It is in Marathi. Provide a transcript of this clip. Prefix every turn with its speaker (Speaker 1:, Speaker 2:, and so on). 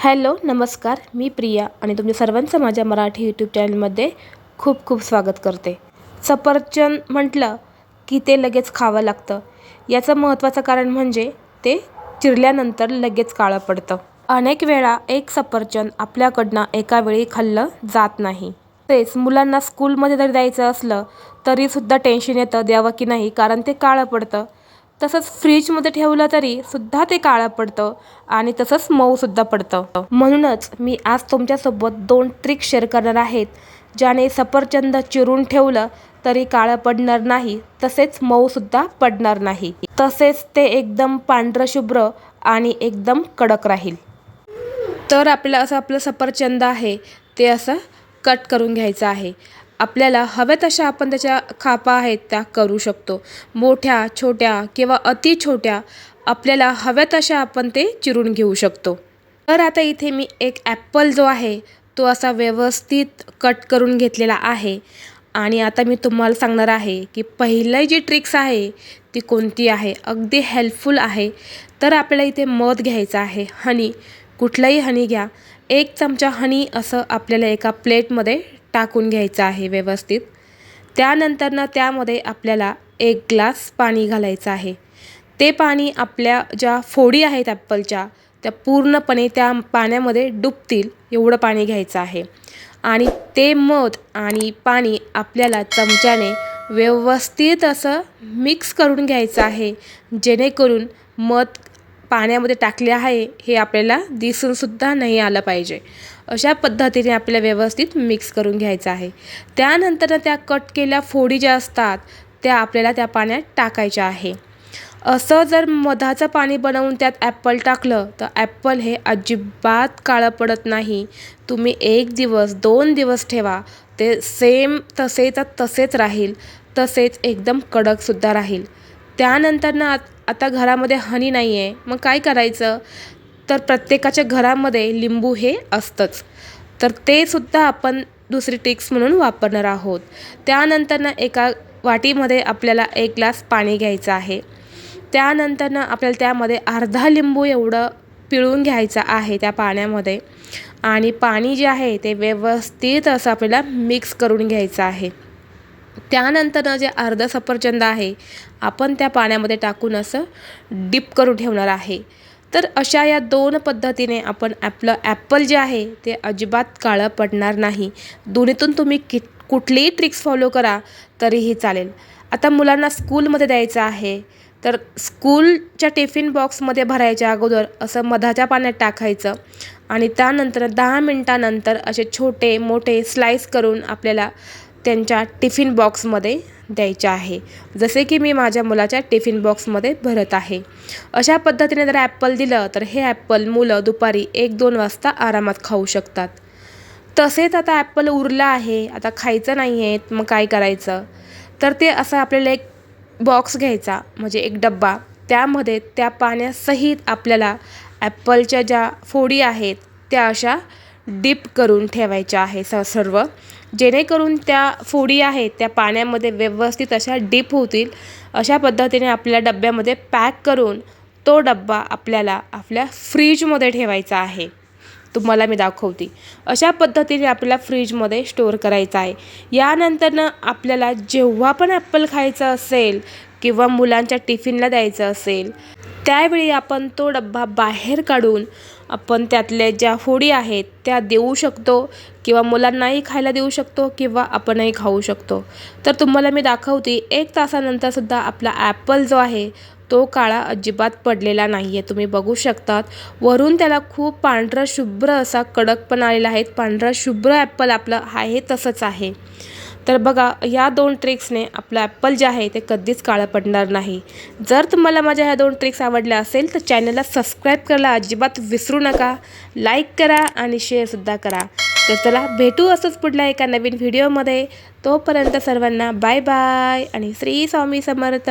Speaker 1: हॅलो नमस्कार. मी प्रिया आणि तुमच्या सर्वांचं माझ्या मराठी यूट्यूब चॅनलमध्ये खूप खूप स्वागत करते. सफरचंद म्हटलं की ते लगेच खावं लागतं. याचं महत्त्वाचं कारण म्हणजे ते चिरल्यानंतर लगेच काळं पडतं. अनेक वेळा एक सफरचंद आपल्याकडनं एका वेळी खाल्लं जात नाही. तेच मुलांना स्कूलमध्ये जरी द्यायचं असलं तरीसुद्धा टेन्शन येतं द्यावं की नाही कारण ते काळं पडतं. तसंच फ्रीजमध्ये ठेवलं तरी सुद्धा ते काळं पडतं आणि तसंच मऊसुद्धा पडतं. म्हणूनच मी आज तुमच्यासोबत दोन ट्रिक शेअर करणार आहेत. ज्याने सफरचंद चिरून ठेवलं तरी काळं पडणार नाही तसेच मऊसुद्धा पडणार नाही. तसेच ते एकदम पांढरं शुभ्र आणि एकदम कडक राहील. तर आपलं असं आपलं सफरचंद आहे ते असं कट करून घ्यायचं आहे. आपल्याला हव्या तशा आपण त्याच्या खापा आहेत त्या करू शकतो. मोठ्या छोट्या किंवा अति छोट्या आपल्याला हव्या तशा आपण ते चिरून घेऊ शकतो. तर आता इथे मी एक ॲप्पल जो आहे तो असा व्यवस्थित कट करून घेतलेला आहे. आणि आता मी तुम्हाला सांगणार आहे की पहिली जी ट्रिक्स आहे ती कोणती आहे? अगदी हेल्पफुल आहे. तर आपल्याला इथे मध घ्यायचं आहे. हनी कुठलाही हनी घ्या. एक चमचा हनी असं आपल्याला एका प्लेटमध्ये टाकून घ्यायचं आहे व्यवस्थित. त्यानंतरनं त्यामध्ये आपल्याला एक ग्लास पाणी घालायचं आहे. ते पाणी आपल्या ज्या फोडी आहेत ॲप्पलच्या त्या पूर्णपणे त्या पाण्यामध्ये डुबतील एवढं पाणी घ्यायचं आहे. आणि ते मध आणि पाणी आपल्याला चमच्याने व्यवस्थित असं मिक्स करून घ्यायचं आहे. जेणेकरून मध पाण्यामध्ये टाकले आहे हे आपल्याला दिसूनसुद्धा नाही आलं पाहिजे. अशा पद्धतीने आपल्याला व्यवस्थित मिक्स करून घ्यायचं आहे. त्यानंतर त्या कट केल्या फोडी ज्या असतात त्या आपल्याला त्या पाण्यात टाकायच्या आहे. असं जर मधाचं पाणी बनवून त्यात ॲप्पल टाकलं तर ॲप्पल हे अजिबात काळं पडत नाही. तुम्ही एक दिवस दोन दिवस ठेवा. ते सेम तसेच तसेच राहील. तसेच एकदम कडकसुद्धा राहील. त्यानंतर ना आता घरामध्ये हनी नाही आहे मग काय करायचं? तर प्रत्येकाच्या घरामध्ये लिंबू हे असतंच. तर ते सुद्धा आपण दुसरी टिक्स म्हणून वापरणार आहोत. त्यानंतरनं एका वाटीमध्ये आपल्याला एक ग्लास पाणी घ्यायचं आहे. त्यानंतर ना आपल्याला त्यामध्ये अर्धा लिंबू एवढं पिळून घ्यायचं आहे त्या पाण्यामध्ये. आणि पाणी जे आहे ते व्यवस्थित असं आपल्याला मिक्स करून घ्यायचं आहे. त्यानंतर जे अर्ध सफरचंद आहे आपण त्या पाण्यामध्ये टाकून असं डिप करून ठेवणार आहे. तर अशा या दोन पद्धतीने आपण आपलं ॲपल जे आहे ते अजिबात काळं पडणार नाही. दोन्हीतून तुम्ही कि कुठलीही ट्रिक्स फॉलो करा तरीही चालेल. आता मुलांना स्कूलमध्ये द्यायचं आहे तर स्कूलच्या टिफिन बॉक्समध्ये भरायच्या अगोदर असं मधाच्या पाण्यात टाकायचं आणि त्यानंतर दहा मिनटानंतर असे छोटे मोठे स्लाईस करून आपल्याला त्यांच्या टिफिन बॉक्समध्ये द्यायचे आहे. जसे की मी माझ्या मुलाच्या टिफिन बॉक्समध्ये भरत आहे. अशा पद्धतीने जर ॲप्पल दिलं तर हे ॲप्पल मुलं दुपारी एक दोन वाजता आरामात खाऊ शकतात. तसेच आता ॲप्पल उरलं आहे आता खायचं नाही आहे मग काय करायचं? तर ते असं आपल्याला एक बॉक्स घ्यायचा म्हणजे एक डब्बा. त्यामध्ये त्या पाण्यासहित आपल्याला ॲप्पलच्या ज्या फोडी आहेत त्या अशा डीप करून ठेवायच्या आहे स सर्व. जेणेकरून त्या फोडी आहेत त्या पाण्यामध्ये व्यवस्थित अशा डीप होतील. अशा पद्धतीने आपल्या डब्यामध्ये पॅक करून तो डब्बा आपल्याला आपल्या फ्रीजमध्ये ठेवायचा आहे. तुम्हाला मी दाखवते. अशा पद्धतीने आपल्याला फ्रीजमध्ये स्टोअर करायचा आहे. यानंतरनं आपल्याला जेव्हा पण ॲप्पल खायचं असेल किंवा मुलांच्या टिफिनला द्यायचं असेल त्यावेळी आपण तो डब्बा बाहेर काढून आपण त्यातल्या ज्या फोडी आहेत त्या देऊ शकतो किंवा मुलांनाही खायला देऊ शकतो किंवा आपणही खाऊ शकतो. तर तुम्हाला मी दाखवते एक तासानंतरसुद्धा आपला ॲपल जो आहे तो काळा अजिबात पडलेला नाही आहे तुम्ही बघू शकतात वरून त्याला खूप पांढरा शुभ्र असा कडक पण आलेला आहे. पांढरा शुभ्र ॲपल आपलं आहे तसंच आहे. तर बघा या दोन ट्रिक्सने आपलं ॲप्पल जे आहे ते कधीच काळं पडणार नाही. जर तुम्हाला माझ्या ह्या दोन ट्रिक्स आवडल्या असेल तर चॅनलला सबस्क्राईब करायला अजिबात विसरू नका. लाईक करा आणि शेअरसुद्धा करा. तर चला भेटू असंच पुढल्या एका नवीन व्हिडिओमध्ये तोपर्यंत सर्वांना बाय बाय आणि श्री स्वामी समर्थ.